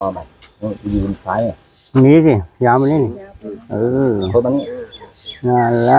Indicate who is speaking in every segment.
Speaker 1: เอาไปนู่นยืนซ้ายเนี่ย
Speaker 2: นี้สิยาวมานี่นี่เออ
Speaker 1: คนมันนี่
Speaker 2: นั่นละ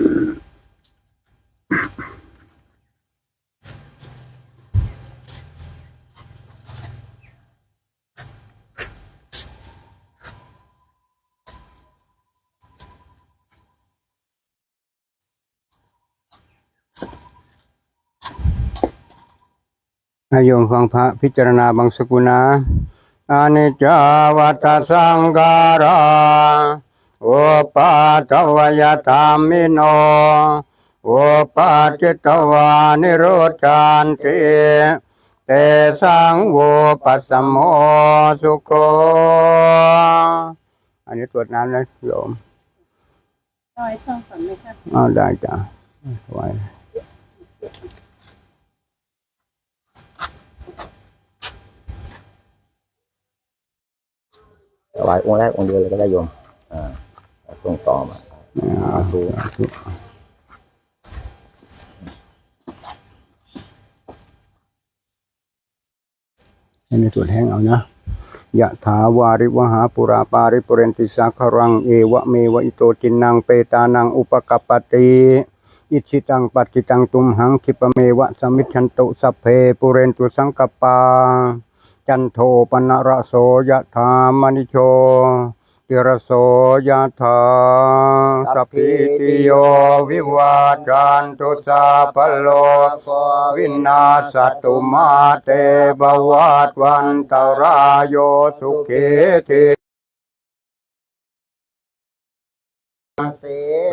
Speaker 2: อาโยมฟังพระพิจารณาบางสกุณาอนิจจาวัตสังการา โอปาตวยธรรมิโนโอปาจิตวานิโรธานติเตสังโวปัสสมโมสุโคอันนี้ตรวจน้ำนะโยม
Speaker 3: ร้อยช่องก่อนไหมคะ
Speaker 2: เอาได้จ้ะไว้
Speaker 1: ถวายองค์แรกองค์เดียวเลยก็ได้โยมอ่า ส่งต่อมา
Speaker 2: ดูให้ในส่วนแห้งเอานะยะถาวาริวหาปุราปาริปุเรนติสาครังเอวะเมวะอิโตจินังเปตานังอุปกปติอิชิตังปัจิตังตุมหังคิปเมวะสมิชันตุสัพเพปุเรนตุสังกปปาจันโทปนระโสยะถามณิโช ติระโสยะถาสัพพิติโยวิวาจันตุสาพโลกวินาสตุมาเตบวัตวันตรายโยสุเขติ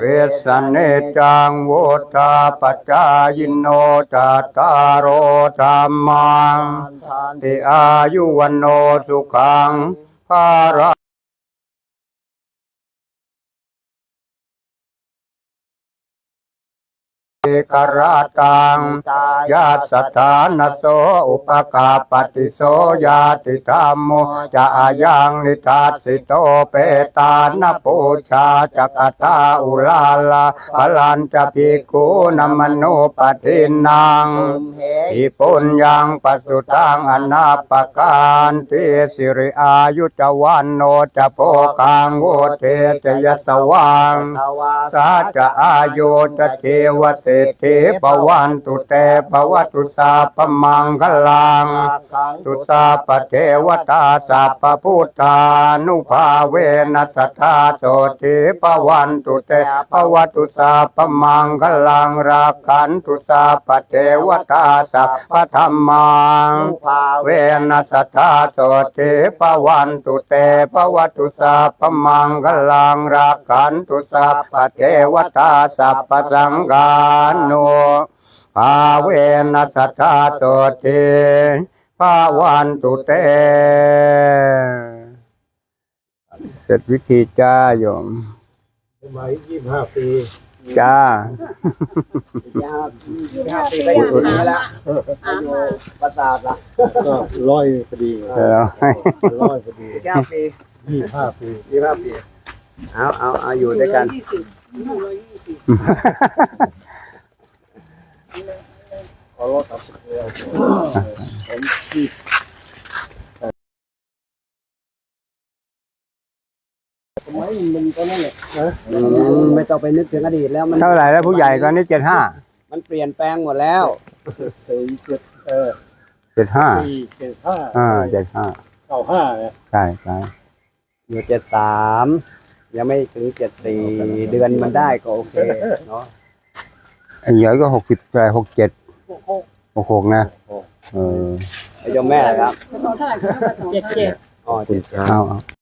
Speaker 2: เรสเนจังโวตาปัจจายโนจัตตารโอธรรมังติอายุวันโนสุขังภาระ เอกราตังยาสถานโสอุปกาปฏิโสยาติธรรมโมจะอายังนิทัสสิโตเปตานปูชาจักตาอุลาลาพลันจะพิกูนมโนปฏินังอิปุญญังปสุตังอนาปการติสิริอายุจวันโนจะโพกังโวเทจยสวังสาจะอายุจะเทวเศรษฐีปวันตุเตปวัตุสาปมังคลัง ตุสาปเทวตาสัพพุทธานุภาเวนัสธาโสติปวันตุเตปวัตุสาปมังคลังราคันตุสาปเทวตาสัพธรรมังเวนัสธาโสติปวันตุเตปวัตุสาปมังคลังราคันตุสาปเทวตาสัพพสังฆานุภาเวนัสธาโสติปวันตุเตเสร็จวิธีจ้าโยม
Speaker 4: สมัยยี่ห้าปี
Speaker 2: จ้า
Speaker 3: ห้าปีไปอยู่แล้ว
Speaker 1: ประสาทละ
Speaker 4: ก็ร้อยพอดีร้อยพอดี
Speaker 1: แก้วปี
Speaker 4: ยี่ห้าปี
Speaker 1: ยี่ห้าปีเอาเอาเอาอยู่ด้วยกัน
Speaker 3: ยี่สิบ ร้อยยี่สิบ
Speaker 4: ขอรถตัดสินใจผมที่
Speaker 1: ไม่มันก็นั่นแหละไม่ต้องไปนึกถึงอดีตแล้วมัน
Speaker 2: เท่าไหร่แล้วผู้ใหญ่ตอนนี้เจ็ดห้า
Speaker 1: มันเปลี่ยนแปลงหมดแล้ว
Speaker 4: สี่เจ็ดเออ
Speaker 2: เจ็ดห้า
Speaker 4: สี่เจ็ดห้า
Speaker 2: อ่าเจ็ดห้า
Speaker 4: เก้าห้าเนี่ย
Speaker 2: ใช่ใช่
Speaker 1: อยู่เจ็ดสามยังไม่ถึงเจ็ดสี่เดือนมันได้ก็โอเคเนาะ
Speaker 2: ไอ้เหยอยก็หกสิบแปดหกเจ็ด หกหกนะเออ
Speaker 1: ไอ้เจ้าแม่ครับ
Speaker 3: เท่าไหร่เจ็ดเจ็ด
Speaker 1: อ๋อเจ็ด
Speaker 2: เอาเอา